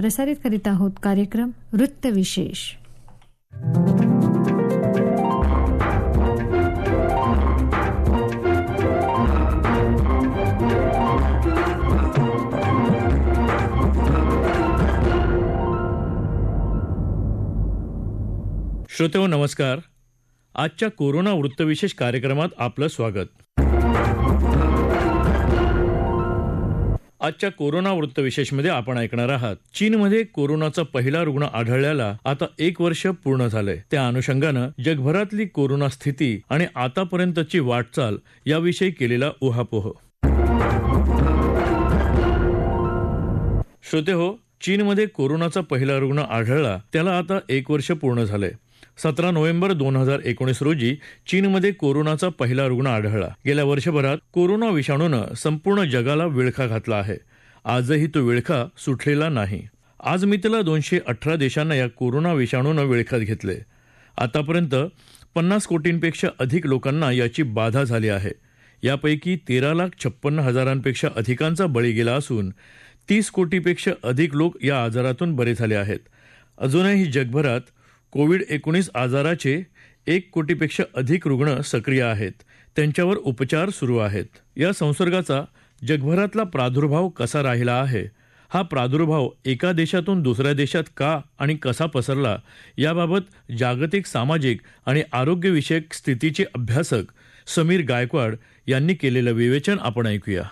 प्रसारित करीत आहोत कार्यक्रम वृत्तविशेष श्रोतेव नमस्कार. आजच्या कोरोना वृत्तविशेष कार्यक्रमात आपलं स्वागत. आजच्या कोरोना वृत्तविशेषमध्ये आपण ऐकणार आहात. चीनमध्ये कोरोनाचा पहिला रुग्ण आढळल्याला आता एक वर्ष पूर्ण झालंय. त्या अनुषंगानं जगभरातली कोरोना स्थिती आणि आतापर्यंतची वाटचाल याविषयी केलेला उहापोह. श्रोते हो चीनमध्ये कोरोनाचा पहिला रुग्ण आढळला त्याला आता एक वर्ष पूर्ण झालंय. सतरा नोव्हेंबर दोन हजार एकोणीस रोजी चीनमध्ये कोरोनाचा पहिला रुग्ण आढळला. गेल्या वर्षभरात कोरोना विषाणूनं संपूर्ण जगाला विळखा घातला आहे. आजही तो विळखा सुटलेला नाही. आज मितीला दोनशे अठरा देशांना या कोरोना विषाणूनं विळखात घेतले. आतापर्यंत पन्नास कोटींपेक्षा अधिक लोकांना याची बाधा झाली आहे. यापैकी तेरा लाख छप्पन्न हजारांपेक्षा अधिकांचा बळी गेला असून तीस कोटीपेक्षा अधिक लोक या आजारातून बरे झाले आहेत. अजूनही जगभरात कोविड एकोणीस आजाराचे एक कोटीपेक्षा अधिक रुग्ण सक्रिय आहेत. त्यांच्यावर उपचार सुरू आहेत. या संसर्गाचा जगभरातला प्रादुर्भाव कसा राहिला आहे? हा प्रादुर्भाव एका देशातून दुसऱ्या देशात का आणि कसा पसरला? याबाबत जागतिक सामाजिक आणि आरोग्यविषयक स्थितीचे अभ्यासक समीर गायकवाड यांनी केलेलं विवेचन आपण ऐकूया.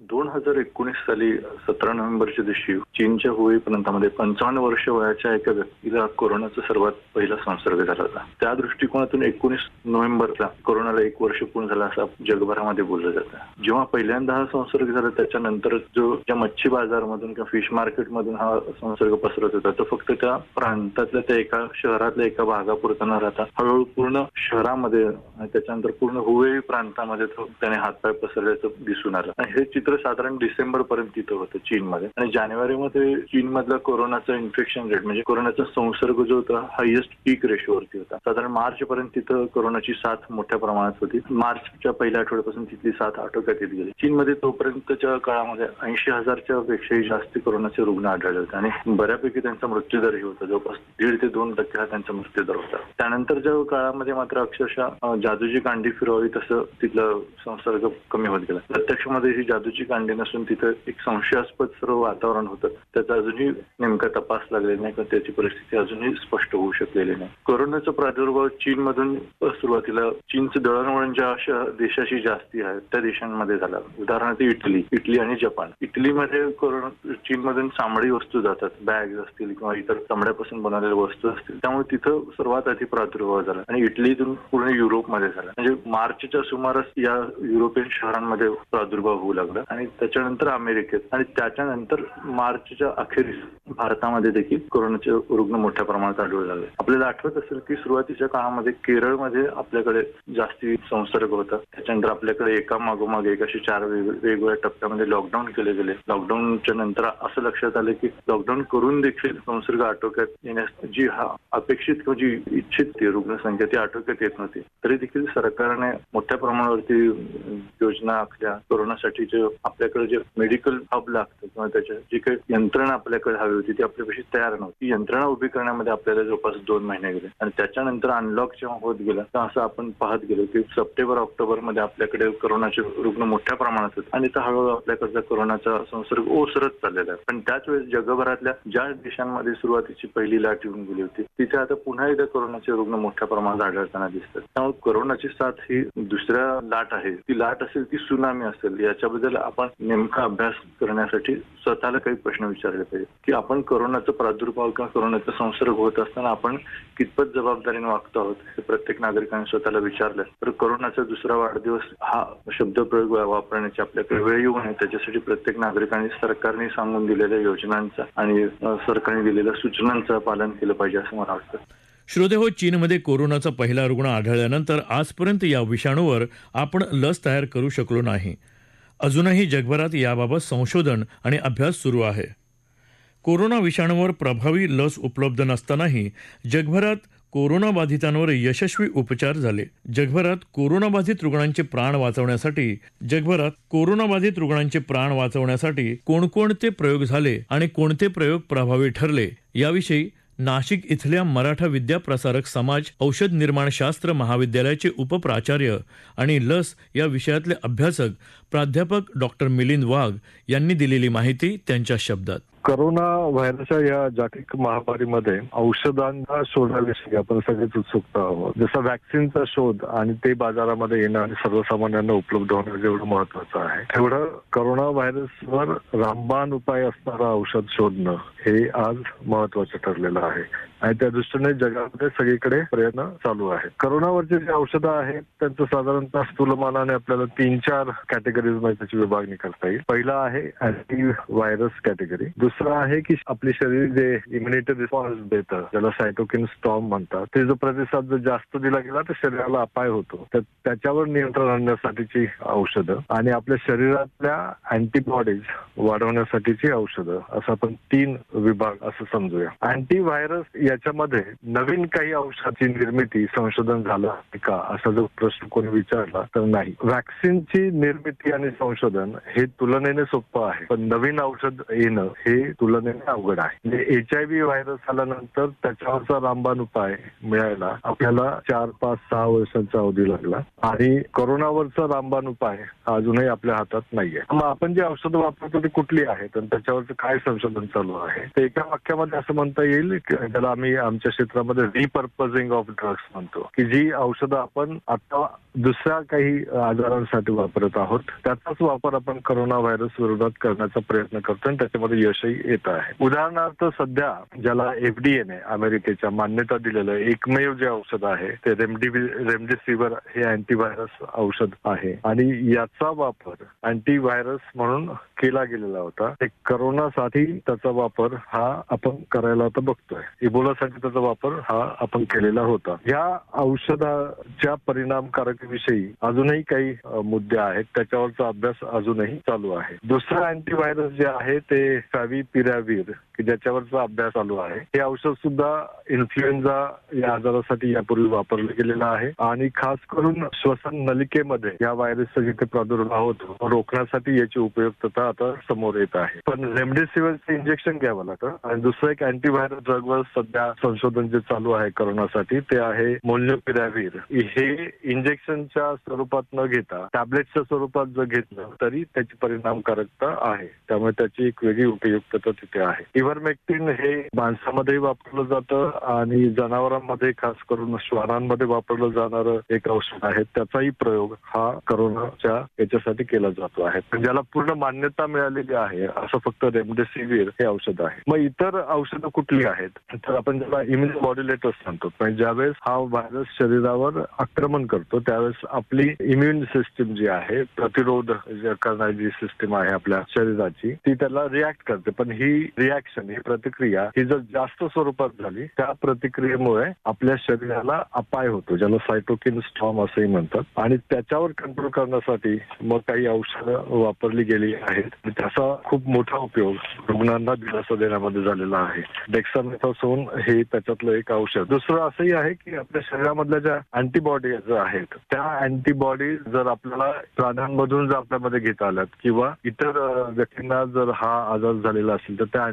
दोन हजार एकोणीस साली सतरा नोव्हेंबरच्या दिवशी चीनच्या हुई प्रांतामध्ये पंचावन्न वर्ष वयाच्या एका व्यक्तीला कोरोनाचा सर्वात पहिला संसर्ग झाला होता. त्या दृष्टिकोनातून एकोणीस नोव्हेंबरला कोरोनाला एक वर्ष पूर्ण झाला असं जगभरामध्ये बोललं जातं. जेव्हा पहिल्यांदा हा संसर्ग झाला त्याच्यानंतर जो ज्या मच्छी बाजारमधून किंवा फिश मार्केटमधून हा संसर्ग पसरत होता तो फक्त त्या प्रांतातल्या त्या एका शहरातल्या एका भागापुरता न राहता. हळूहळू पूर्ण शहरामध्ये त्याच्यानंतर पूर्ण हुवे प्रांतामध्ये तो त्याने हातपाय पसरल्याचं दिसून आलं. आणि हे चित्र साधारण डिसेंबर पर्यंत तिथं होतं चीनमध्ये. आणि जानेवारीमध्ये चीनमधला कोरोनाचा इन्फेक्शन रेट म्हणजे कोरोनाचा संसर्ग जो होता हायएस्ट पीक रेशोवरती होता. साधारण मार्च पर्यंत तिथं कोरोनाची साथ मोठ्या प्रमाणात होती. मार्चच्या पहिल्या आठवड्यापासून तिथली साथ आटोक्यात येत गेली. चीनमध्ये तोपर्यंतच्या काळामध्ये ऐंशी हजारच्या पेक्षाही जास्त कोरोनाचे रुग्ण आढळले होते. आणि बऱ्यापैकी त्यांचा मृत्यूदरही होता. जवळपास दीड ते दोन टक्के हा त्यांचा मृत्यूदर होता. त्यानंतरच्या काळामध्ये मात्र अक्षरशः जादूची कांडी फिरवावी तसं तिथलं संसर्ग कमी होत गेला. प्रत्यक्षमध्ये ही जादूची कांडी नसून तिथं एक संशयास्पद सर्व वातावरण होतं. त्याचा अजूनही नेमका तपास लागलेला नाही किंवा त्याची परिस्थिती अजूनही स्पष्ट होऊ शकलेली नाही. कोरोनाचा प्रादुर्भाव चीनमधून सुरुवातीला चीनचं दळणवळण ज्या अशा देशाशी जास्ती आहे त्या देशांमध्ये झाला. उदाहरणार्थ इटली इटली आणि जपान. इटलीमध्ये कोरोना चीनमधून चामडी वस्तू जातात. बॅग असतील किंवा इतर चांबड्यापासून बनवलेल्या वस्तू असतील. त्यामुळे तिथं सर्वात आधी प्रादुर्भाव झाला. आणि इटलीतून पूर्ण युरोपमध्ये झाला. म्हणजे मार्चच्या सुमारास या युरोपियन शहरांमध्ये प्रादुर्भाव होऊ लागला. आणि त्याच्यानंतर अमेरिकेत आणि त्याच्यानंतर मार्चच्या अखेरीस भारतामध्ये देखील कोरोनाचे रुग्ण मोठ्या प्रमाणात आढळू लागले आपल्याला आठवत असेल की सुरुवातीच्या काळामध्ये केरळमध्ये आपल्याकडे जास्ती संसर्ग होता. त्याच्यानंतर आपल्याकडे एका मागोमाग एक असे चार वेगवेगळ्या टप्प्यामध्ये लॉकडाऊन केले गेले. लॉकडाऊनच्या नंतर असं लक्षात आलं की लॉकडाऊन करून देखील संसर्ग आटोक्यात येण्यास जी हा अपेक्षित किंवा जी इच्छित ती रुग्णसंख्या ती आटोक्यात येत नव्हती. तरी देखील सरकारने मोठ्या प्रमाणावरती योजना आखल्या. कोरोनासाठी जे आपल्याकडे जे मेडिकल हब लागतं किंवा त्याच्या जी काही यंत्रणा आपल्याकडे हवी होती ती आपल्यापाशी तयार नव्हती. ती यंत्रणा उभी करण्यामध्ये आपल्याला जवळपास दोन महिने गेले. आणि त्याच्यानंतर अनलॉक जेव्हा होत गेला तर असं आपण पाहत गेलो की सप्टेंबर ऑक्टोबरमध्ये आपल्याकडे कोरोनाचे रुग्ण मोठ्या प्रमाणात होते. आणि तर हळूहळू आपल्याकडचा कोरोनाचा संसर्ग ओसरत चाललेला आहे. पण त्याच वेळेस जगभरातल्या ज्या देशांमध्ये सुरुवातीची पहिली लाट येऊन गेली होती तिथे आता पुन्हा एकदा कोरोनाचे रुग्ण मोठ्या प्रमाणात आढळताना दिसतात. त्यामुळे कोरोनाची साथ ही दुसऱ्या लाट आहे. ती लाट असेल ती सुनामी असेल याच्याबद्दल आपण नेमका अभ्यास करण्यासाठी स्वतःला काही प्रश्न विचारले पाहिजे की आपण कोरोनाचा प्रादुर्भाव किंवा कोरोनाचा संसर्ग होत असताना आपण कितपत जबाबदारीने वागतो आहोत हे प्रत्येक नागरिकाने स्वतःला विचारलं. तर कोरोनाचा दुसरा वाढदिवस हा शब्दप्रयोग वापरण्याची आपल्याकडे वेळ येऊ नये. त्याच्यासाठी प्रत्येक नागरिकांनी सरकारने सांगून दिलेल्या योजनांचा आणि सरकारने दिलेल्या सूचनांचं पालन केलं पाहिजे असं मला वाटतं. श्रोदेहो चीनमध्ये कोरोनाचा पहिला रुग्ण आढळल्यानंतर आजपर्यंत या विषाणूवर आपण लस तयार करू शकलो नाही. अजूनही जगभरात याबाबत संशोधन आणि अभ्यास सुरू आहे. कोरोना विषाणूवर प्रभावी लस उपलब्ध नसतानाही जगभरात कोरोनाबाधितांवर यशस्वी उपचार झाले. जगभरात कोरोनाबाधित रुग्णांचे प्राण वाचवण्यासाठी जगभरात कोरोनाबाधित रुग्णांचे प्राण वाचवण्यासाठी कोणकोणते प्रयोग झाले आणि कोणते प्रयोग प्रभावी ठरले याविषयी नाशिक इथल्या मराठा विद्या प्रसारक समाज औषध निर्माणशास्त्र महाविद्यालयाचे उपप्राचार्य आणि लस या विषयातले अभ्यासक प्राध्यापक डॉक्टर मिलिंद वाघ यांनी दिलेली माहिती त्यांच्या शब्दात. करोना व्हायरसच्या या जागतिक महामारीमध्ये औषधांचा शोधाविषयी आपण सगळेच उत्सुकता आहोत. जसं व्हॅक्सिनचा शोध आणि ते बाजारामध्ये येणं आणि सर्वसामान्यांना उपलब्ध होणं जेवढं महत्वाचं आहे तेवढं करोना व्हायरसवर रामबाण उपाय असणारा औषध शोधणं हे आज महत्वाचं ठरलेलं आहे. आणि त्या दृष्टीने जगामध्ये सगळीकडे प्रयत्न चालू आहेत. करोनावरचे जे औषधं आहेत त्यांचं साधारणतः स्थूलमानाने आपल्याला तीन चार कॅटेगरीजमध्ये त्याची विभागणी करता येईल. पहिला आहे अँटी व्हायरस कॅटेगरी दुसरं आहे की आपले शरीर जे इम्युनिटी रिस्पॉन्स देतं ज्याला सायटोकिन स्टॉम म्हणतात ते जो प्रतिसाद जर जास्त दिला गेला तर शरीराला अपाय होतो. तर त्याच्यावर नियंत्रण आणण्यासाठीची औषधं आणि आपल्या शरीरातल्या अँटीबॉडीज वाढवण्यासाठीची औषधं असं आपण तीन विभाग असं समजूया. अँटी व्हायरस याच्यामध्ये नवीन काही औषधाची निर्मिती संशोधन झालं का असा जो प्रश्न कोणी विचारला तर नाही. व्हॅक्सिनची निर्मिती आणि संशोधन हे तुलनेने सोपं आहे. पण नवीन औषध येणं हे तुलनेने अवघड आहे. म्हणजे एच आय व्ही व्हायरस आल्यानंतर त्याच्यावरचा रामबाण उपाय मिळायला आपल्याला चार पाच सहा वर्षांचा अवधी लागला. आणि कोरोनावरचा रामबाण उपाय अजूनही आपल्या हातात नाहीये. मग आपण जे औषधं वापरतो ती कुठली आहेत आणि त्याच्यावरचं काय संशोधन चालू आहे? ते एका वाक्यामध्ये असं म्हणता येईल की ज्याला आम्ही आमच्या क्षेत्रामध्ये रिपर्पजिंग ऑफ ड्रग्स म्हणतो की जी औषधं आपण आता दुसऱ्या काही आजारांसाठी वापरत आहोत त्याचाच वापर आपण कोरोना व्हायरस विरोधात करण्याचा प्रयत्न करतो आणि त्याच्यामध्ये यशही येत आहे. उदाहरणार्थ सध्या ज्याला एफडीएने अमेरिकेच्या मान्यता दिलेलं एकमेव जे औषध आहे ते रेमडिव्हि रेमडेसिवीर हे अँटीव्हायरस औषध आहे. आणि याचा वापर अँटीव्हायरस म्हणून केला गेलेला होता. ते करोनासाठी त्याचा वापर हा आपण करायला आता बघतोय. इबोलासाठी त्याचा वापर हा आपण केलेला होता. या औषधाच्या परिणामकारकविषयी अजूनही काही मुद्दे आहेत. त्याच्यावरचा अभ्यास अजूनही चालू आहे. दुसरं अँटीव्हायरस जे आहे ते Ipirabira. की ज्याच्यावरचा अभ्यास चालू आहे. हे औषध सुद्धा इन्फ्लुएन्झा या आजारासाठी यापूर्वी वापरलं गेलेलं आहे. आणि खास करून श्वसन नलिकेमध्ये या व्हायरसचा जिथे प्रादुर्भाव होतो रोखण्यासाठी याची उपयुक्तता आता समोर येत आहे. पण रेमडेसिवीरचं इंजेक्शन घ्यावं लागतं. आणि दुसरं एक अँटीव्हायरस ड्रगवर सध्या संशोधन जे चालू आहे करोनासाठी ते आहे मोल्युपिरॅव्हिर हे इंजेक्शनच्या स्वरूपात न घेता टॅबलेटच्या स्वरूपात जर घेतलं तरी त्याची परिणामकारकता आहे. त्यामुळे त्याची एक वेगळी उपयुक्तता तिथे आहे. इव्हरमेक्टिन हे माणसामध्ये वापरलं जातं आणि जनावरांमध्ये खास करून श्वानांमध्ये वापरलं जाणारं एक औषध आहे. त्याचाही प्रयोग हा करोनाच्या याच्यासाठी केला जातो आहे. ज्याला पूर्ण मान्यता मिळालेली आहे असं फक्त रेमडेसिवीर हे औषध आहे. मग इतर औषधं कुठली आहेत? तर आपण ज्याला इम्युन मॉड्युलेटर्स म्हणतो. म्हणजे ज्यावेळेस हा व्हायरस शरीरावर आक्रमण करतो त्यावेळेस आपली इम्युन सिस्टीम जी आहे प्रतिरोध करणारी जी सिस्टीम आहे आपल्या शरीराची ती त्याला रिॲक्ट करते. पण ही रिॲक्शन ही प्रतिक्रिया ही जर जास्त स्वरूपात झाली त्या प्रतिक्रियेमुळे आपल्या शरीराला अपाय होतो ज्याला सायटोकिन स्टॉम असंही म्हणतात. आणि त्याच्यावर कंट्रोल करण्यासाठी मग काही औषधं वापरली गेली आहेत. त्याचा खूप मोठा उपयोग रुग्णांना दिलासा देण्यामध्ये झालेला आहे. डेक्सामेथासोन हे त्याच्यातलं एक औषध. दुसरं असंही आहे की आपल्या शरीरामधल्या ज्या अँटीबॉडीज आहेत त्या अँटीबॉडी जर आपल्याला प्राण्यांमधून जर आपल्यामध्ये घेता आल्यात किंवा इतर व्यक्तींना जर हा आजार झालेला असेल तर त्या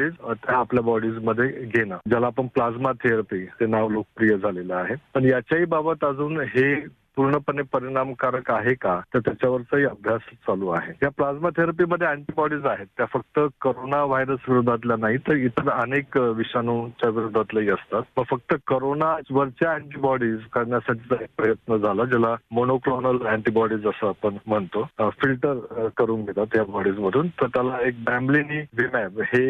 अँटीबॉडीज त्या आपल्या बॉडीजमध्ये घेणं. ज्याला आपण प्लाझ्मा थेरपी ते नाव लोकप्रिय झालेलं आहे. पण याच्याही बाबत अजून हे पूर्णपणे परिणामकारक आहे का? तर त्याच्यावरचाही अभ्यास चालू आहे. या प्लाझ्मा थेरपीमध्ये अँटीबॉडीज आहेत. त्या फक्त करोना व्हायरस विरोधातल्या नाही तर इतर अनेक विषाणूच्या विरोधातल्याही असतात. मग फक्त करोना वरच्या अँटीबॉडीज करण्यासाठीचा एक प्रयत्न झाला ज्याला मोनोक्लोनल अँटीबॉडीज असं आपण म्हणतो फिल्टर करून घेतात या बॉडीज मधून तर त्याला एक बॅम्बलिनी विमॅब हे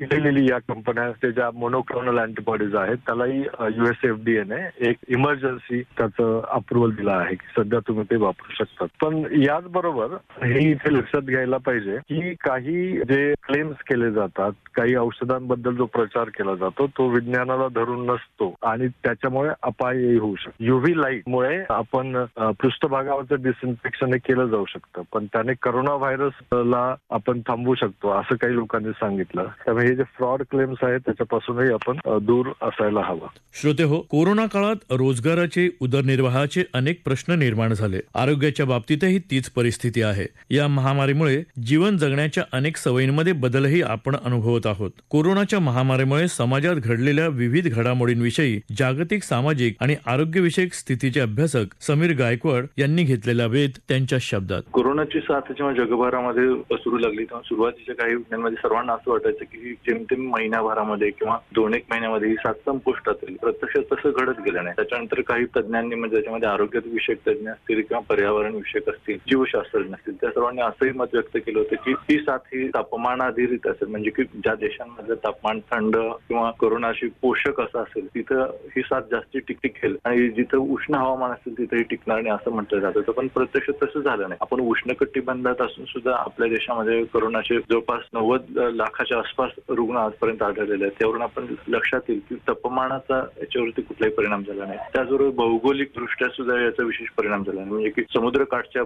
इलिली या कंपन्या ज्या मोनोक्लोनल अँटीबॉडीज आहेत त्यालाही युएस एफडीएने एक इमर्जन्सी त्याचं अप्रुव्हल अप्रुव्हल दिला आहे की सध्या तुम्ही ते वापरू शकतात. पण याचबरोबर हे इथे लक्षात घ्यायला पाहिजे की काही जे क्लेम्स केले जातात काही औषधांबद्दल जो प्रचार केला जातो तो विज्ञानाला धरून नसतो आणि त्याच्यामुळे अपायही होऊ शकतो. युव्ही लाइट मुळे आपण पृष्ठभागावरचं डिसइन्फेक्शन हे केलं जाऊ शकतं. पण त्याने करोना व्हायरसला आपण थांबवू शकतो असं काही लोकांनी सांगितलं. त्यामुळे हे जे फ्रॉड क्लेम्स आहेत त्याच्यापासूनही आपण दूर असायला हवं. श्रोते हो कोरोना काळात रोजगाराचे उदरनिर्वाहाचे अनेक प्रश्न निर्माण झाले. आरोग्याच्या बाबतीतही तीच परिस्थिती आहे. या महामारीमुळे जीवन जगण्याच्या अनेक सवयींमध्ये बदलही आपण अनुभवत आहोत. कोरोनाच्या महामारीमुळे समाजात घडलेल्या विविध घडामोडींविषयी जागतिक सामाजिक आणि आरोग्यविषयक स्थितीचे अभ्यासक समीर गायकवाड यांनी घेतलेला वेध त्यांच्या शब्दात. कोरोनाची साथ जेव्हा जगभरामध्ये पसरू लागली तेव्हा सुरुवातीच्या काही महिन्यांमध्ये सर्वांना असं वाटायचं की जेमतेम महिन्याभरामध्ये किंवा दोन एक महिन्यामध्ये ही साथ संपुष्टात येईल. प्रत्यक्षात तसं घडत गेलं नाही. त्याच्यानंतर काही तज्ज्ञांनी म्हणजे त्याच्यामध्ये आरोग्य विषयक तज्ज्ञ असतील किंवा पर्यावरण विषयक असतील जीवशास्त्रज्ञ असतील त्या सर्वांनी असंही मत व्यक्त केलं होतं की ती साथ ही तापमानाधारित असेल. म्हणजे की ज्या देशांमध्ये तापमान थंड किंवा कोरोनाशी पोषक असं असेल तिथं ही साथ जास्ती टिक टिकेल. आणि जिथं उष्ण हवामान असेल तिथं ही टिकणार नाही असं म्हटलं जात. होतं पण प्रत्यक्ष तसं झालं नाही. आपण उष्ण कटिबंधात असून सुद्धा आपल्या देशामध्ये कोरोनाचे जवळपास नव्वद लाखाच्या आसपास रुग्ण आजपर्यंत आढळलेले आहेत. त्यावरून आपण लक्षात येईल की तापमानाचा याच्यावरती कुठलाही परिणाम झाला नाही. त्याचबरोबर भौगोलिक दृष्ट्या सुद्धा याचा विशेष परिणाम झाला म्हणजे की समुद्रकाठच्या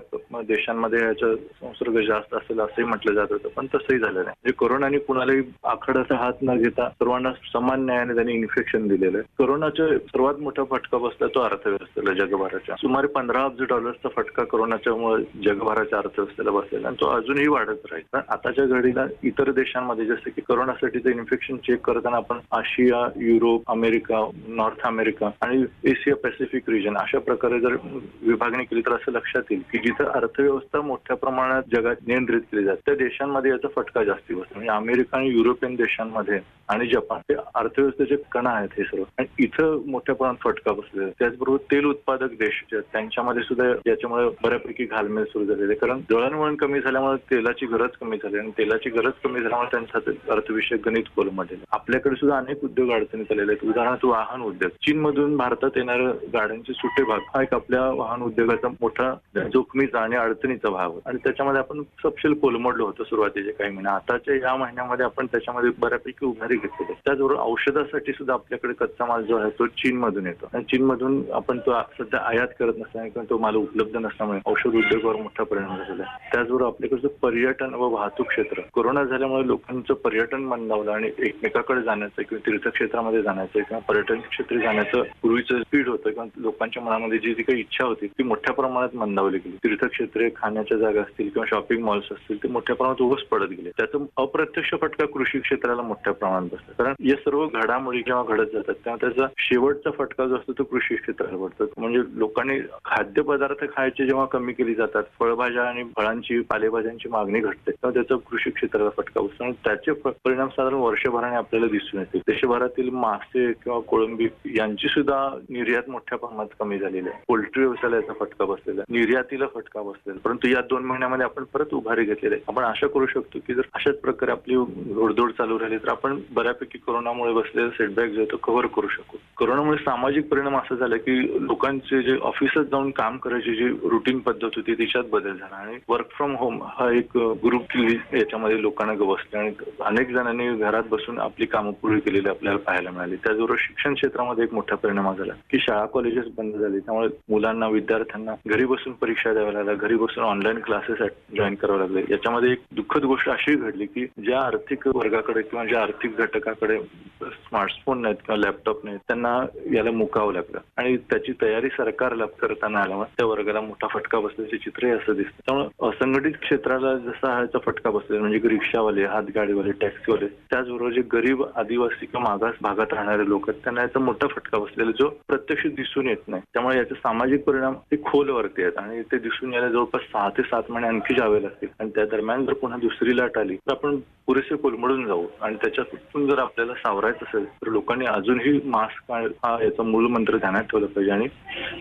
देशांमध्ये याचा संसर्ग जास्त असेल असंही म्हटलं जात होतं पण तसंही झालं नाही. म्हणजे कोरोनाने कुणालाही आखडाचा हात न घेता सर्वांना समान न्यायाने त्यांनी इन्फेक्शन दिलेलं आहे. कोरोनाचा सर्वात मोठा फटका बसला तो अर्थव्यवस्थेला जगभराच्या. सुमारे पंधरा अब्ज डॉलर्सचा फटका कोरोनाच्यामुळे जगभराच्या अर्थव्यवस्थेला बसलेला आणि तो अजूनही वाढत राहील. कारण आताच्या घडीला इतर देशांमध्ये जसं की कोरोनासाठीचं इन्फेक्शन चेक करताना आपण Asia Europe America north America आणि एशिया पॅसिफिक रिजन अशा प्रकारे जर विभागणी केली तर असं लक्षात येईल की जिथं अर्थव्यवस्था मोठ्या प्रमाणात जगात नियंत्रित केली जाते त्या देशांमध्ये याचा फटका जास्ती बसतो म्हणजे अमेरिका आणि युरोपियन देशांमध्ये आणि जपान हे अर्थव्यवस्थेचे कणा आहेत हे सर्व. आणि इथं मोठ्या प्रमाणात फटका बसलेला त्याचबरोबर तेल उत्पादक देश जे आहेत, त्यांच्यामध्ये सुद्धा याच्यामुळे बऱ्यापैकी घालमेल सुरू झालेली आहे. कारण दळणवळण कमी झाल्यामुळे तेलाची गरज कमी झाली आणि तेलाची गरज कमी झाल्यामुळे त्यांचा अर्थविषयक गणित कोलमध्ये आपल्याकडे सुद्धा अनेक उद्योग अडचणीत आलेले आहेत. उदाहरणार्थ वाहन उद्योग. चीनमधून भारतात येणाऱ्या गाड्यांचे सुटे भाग हा एक आपल्या वाहन उद्योगाचा मोठा जोखमीचा आणि अडचणीचा भाग होता. आणि त्याच्यामध्ये आपण सपशेल कोलमडलो होतो सुरुवातीचे काही महिने. आताच्या या महिन्यामध्ये आपण त्याच्यामध्ये बऱ्यापैकी उभारी घेतलेली त्याचबरोबर औषधासाठी सुद्धा आपल्याकडे कच्चा माल जो आहे तो चीनमधून येतो. आणि चीनमधून आपण तो सध्या आयात करत नसल्याने किंवा तो माल उपलब्ध नसल्यामुळे औषध उद्योगावर मोठा परिणाम झाला त्याचबरोबर आपल्याकडचं पर्यटन व वाहतूक क्षेत्र कोरोना झाल्यामुळे लोकांचं पर्यटन मंदावलं आणि एकमेकाकडे जाण्याचं किंवा तीर्थक्षेत्रामध्ये जाण्याचं किंवा पर्यटन क्षेत्री जाण्याचं पूर्वीचं स्पीड होतं किंवा लोकांच्या मनामध्ये जी जी काही इच्छा होती ती मोठ्या प्रमाणात मंदावली गेली. तीर्थक्षेत्रे खाण्याच्या जागा असतील किंवा शॉपिंग मॉल्स असतील ते मोठ्या प्रमाणात ओघस पडत गेले. त्याचा अप्रत्यक्ष फटका कृषी क्षेत्राला मोठ्या प्रमाणात बसला. कारण या सर्व घडामोडी जेव्हा घडत जातात तेव्हा त्याचा शेवटचा फटका जो असतो तो कृषी क्षेत्राला पडतो. म्हणजे लोकांनी खाद्यपदार्थ खायचे जेव्हा कमी केली जातात फळभाज्या आणि फळांची पालेभाज्यांची मागणी घटते तेव्हा त्याचा कृषी क्षेत्राला फटका बसतो. आणि त्याचे परिणाम साधारण वर्षभराने आपल्याला दिसून येते. देशभरातील मासे किंवा कोळंबी यांची सुद्धा निर्यात मोठ्या प्रमाणात कमी झालेली आहे. पोल्ट्री व्यवसायाला याचा फटका बसलेला आहे. निर्यातीला फटका बसलेला परंतु या दोन महिन्यामध्ये आपण परत उभारी घेतलेली आहे. आपण आशा करू शकतो की जर अशाच प्रकारे आपली घोडदौड चालू राहिली तर आपण बऱ्यापैकी कोरोनामुळे बसलेले सेटबॅक जो आहे तो कव्हर करू शकू. कोरोनामुळे सामाजिक परिणाम असा झाला की लोकांचे जे ऑफिसात जाऊन काम करायची जी रुटीन पद्धत होती तिच्यात बदल झाला. आणि वर्क फ्रॉम होम हा एक ग्रुप याच्यामध्ये लोकांना बसले. आणि अनेक जणांनी घरात बसून आपली कामं पूर्ण केलेली आपल्याला पाहायला मिळाली. त्याचबरोबर शिक्षण क्षेत्रामध्ये एक मोठा परिणाम झाला की शाळा कॉलेजेस बंद झाली. त्यामुळे मुलांना विद्यार्थ्यांना घरी बसून परीक्षा द्याव्या लागल्या. घरी बसून ऑनलाईन क्लासेस जॉईन करावे लागले. याच्यामध्ये एक दुःखद गोष्ट अशी घडली की ज्या आर्थिक वर्गाकडे किंवा ज्या आर्थिक घटकाकडे स्मार्टफोन नाहीत किंवा लॅपटॉप नाहीत त्यांना याला मुकावं लागलं. आणि त्याची तयारी सरकारला करताना आल्यामुळे त्या वर्गाला मोठा फटका बसल्याचे चित्रही असं दिसतं. त्यामुळे असंघटित क्षेत्राला जसा ह्याचा फटका बसलेला म्हणजे रिक्षावाले हातगाडीवाले टॅक्सीवाले त्याचबरोबर जे गरीब आदिवासी किंवा मागास भागात राहणारे लोक आहेत त्यांना याचा मोठा फटका बसलेला जो प्रत्यक्ष दिसून येत नाही. त्यामुळे याच्या सामाजिक परिणाम हे खोलवरती आहेत आणि ते दिसून यायला जवळपास सहा ते सात महिने आणखी जावे लागतील आणि त्या दरम्यान जर पुन्हा दुसरी लाट आली तर आपण पुरेसे कोलमडून जाऊ. आणि त्याच्यातून जर आपल्याला सावरायचं असेल तर लोकांनी अजूनही मास्क हा याचा मूळ मंत्र ध्यानात ठेवला पाहिजे आणि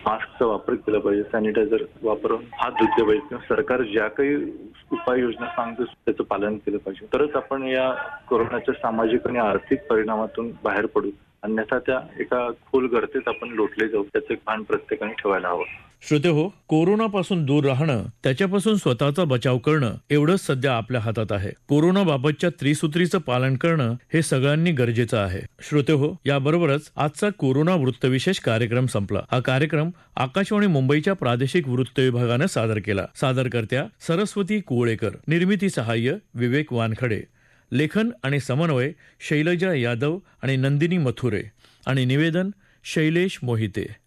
मास्कचा वापर केला पाहिजे. सॅनिटायझर वापरून हात धुतले पाहिजे किंवा सरकार ज्या काही उपाययोजना सांगतो त्याचं पालन केलं पाहिजे. तरच आपण या कोरोनाच्या सामाजिक आणि आर्थिक परिणामातून बाहेर पडू. अन्यथा त्या एका खोल गर्तेत आपण लोटले जाऊ त्याचं भान प्रत्येकाने ठेवायला हवं. श्रोते हो कोरोनापासून दूर राहणं त्याच्यापासून स्वतःचा बचाव करणं एवढंच सध्या आपल्या हातात आहे. कोरोनाबाबतच्या त्रिसूत्रीचं पालन करणं हे सगळ्यांनी गरजेचं आहे. श्रोते हो याबरोबरच आजचा कोरोना वृत्तविशेष कार्यक्रम संपला. हा कार्यक्रम आकाशवाणी मुंबईच्या प्रादेशिक वृत्त विभागानं सादर केला. सादरकर्त्या सरस्वती कुवळेकर. निर्मिती सहाय्य विवेक वानखडे. लेखन आणि समन्वय शैलजा यादव आणि नंदिनी मथुरे. आणि निवेदन शैलेश मोहिते.